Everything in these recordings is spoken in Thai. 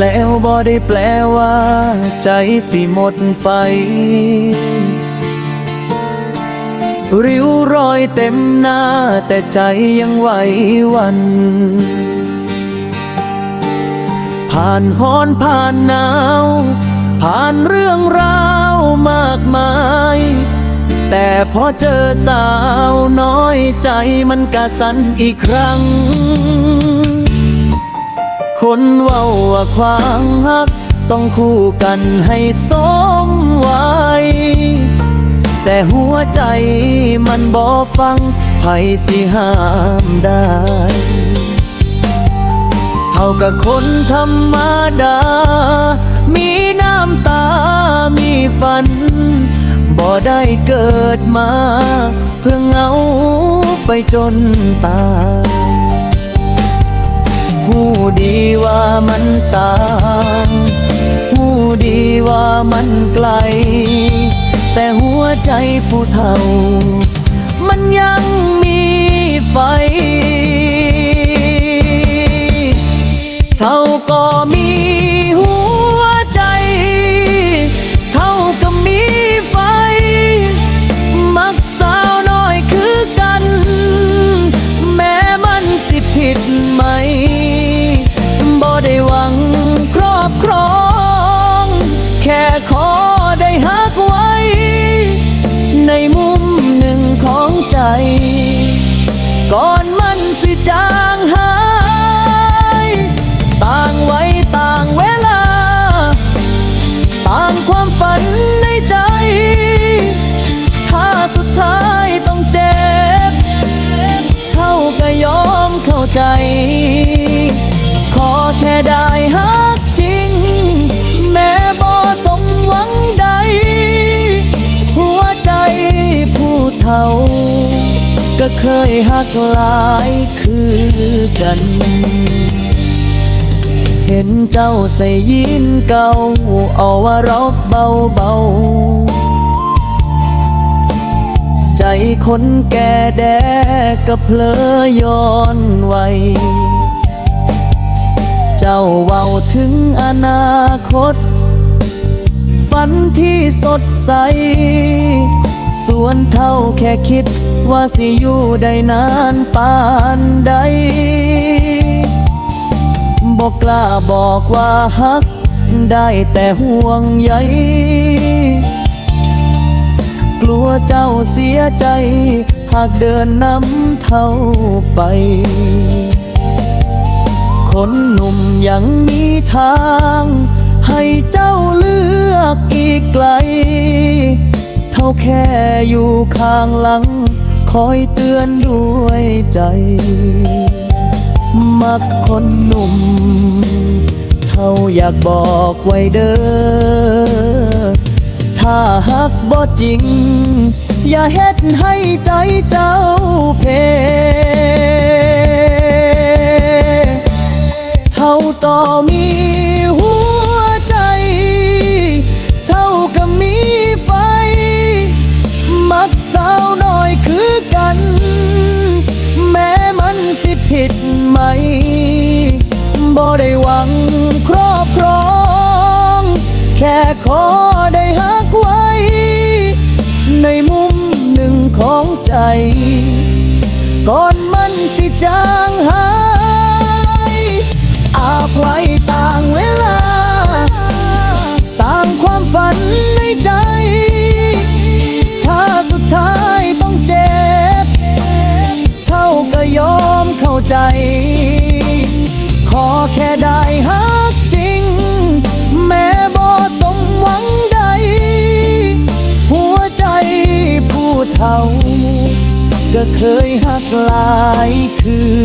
แล้วบ่ได้แปลว่า ใจสิหมดไฟ ริ้วรอยเต็มหน้า แต่ใจยังไหววัน ผ่านฮ้อนผ่านหนาว ผ่านเรื่องราวมากมาย แต่พอเจอสาวน้อยใจมันกระสันอีกครั้ง คนเว้าว่าความฮัก ต้องคู่กันให้สมไว้แต่หัวใจมันบ่ฟังไผสิห้ามได้ เท่ากับคนธรรมดา มีน้ำตา มีฝัน บ่ได้เกิดมา เพื่อเหงาไปจนตาย มันต่างหูดีว่ามันไกล แต่หัวใจผู้เฒ่า มันยังมี ฝันในใจ ถ้าสุดท้ายต้องเจ็บ เขาก็ยอมเข้าใจ ขอแค่ได้ฮักจริง แม้บ่สมหวังใด หัวใจผู้เฒ่า ก็เคยฮักหลายคือกัน เห็นเจ้าใส่ยินเก่าเอาว่ารอกเบาเบาใจคนแก่แดก็เพลอย้อนไวเจ้าเว้าถึงอนาคต ฝันที่สดใสส่วนเท่าแค่คิดว่าสิอยู่ได้นานปานใด บอกกล้าบอกว่าฮัก ได้แต่ห่วงใยกลัวเจ้าเสียใจ หากเดินนำเท่าไป คนหนุ่มยังมีทาง ให้เจ้าเลือกอีกไกล เท่าแค่อยู่ข้างหลัง คอยเตือนด้วยใจ มักคนหนุ่ม เท่าอยากบอกไว้เด้อ ถ้าหักบ่จริง อย่าเฮ็ดให้ใจเจ้าเพ เท่าต่อมี ค่ขอได้ฮักไว้ ในมุมหนึ่งของใจ ก่อนมันสิจางหายอาภัยต่างเวลา ต่างความฝัน เคยฮักหลายคือ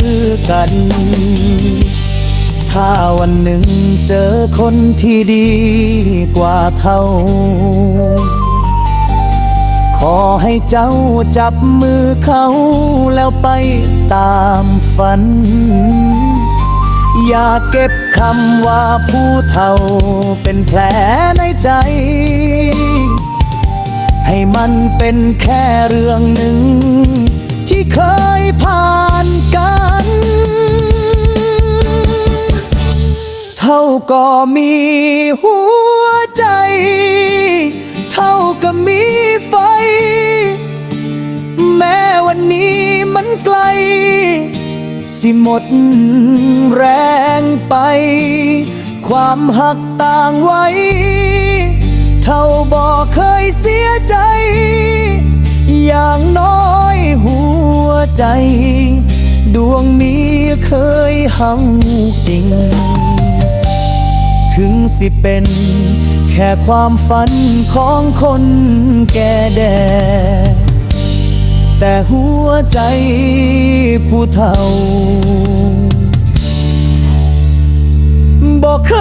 กัน ถ้าวันหนึ่งเจอคนที่ดีกว่าเท่า ขอให้เจ้าจับมือเขาแล้วไปตามฝัน อย่าเก็บคำว่าผู้เฒ่าเป็นแผลในใจให้มันเป็นแค่เรื่องหนึ่ง ที่เคยผ่านกัน เท่าก็มีหัวใจ เท่าก็มีไฟ แม้วันนี้มันไกล สิหมดแรงไป ความหักต่างไว้ เท่าบอกเคยเสียใจ อย่างน้อย ใจ ดวงนี้เคยหังจริง ถึงสิเป็นแค่ความฝันของคนแก่แดดแต่หัวใจผู้เฒ่าบอกเค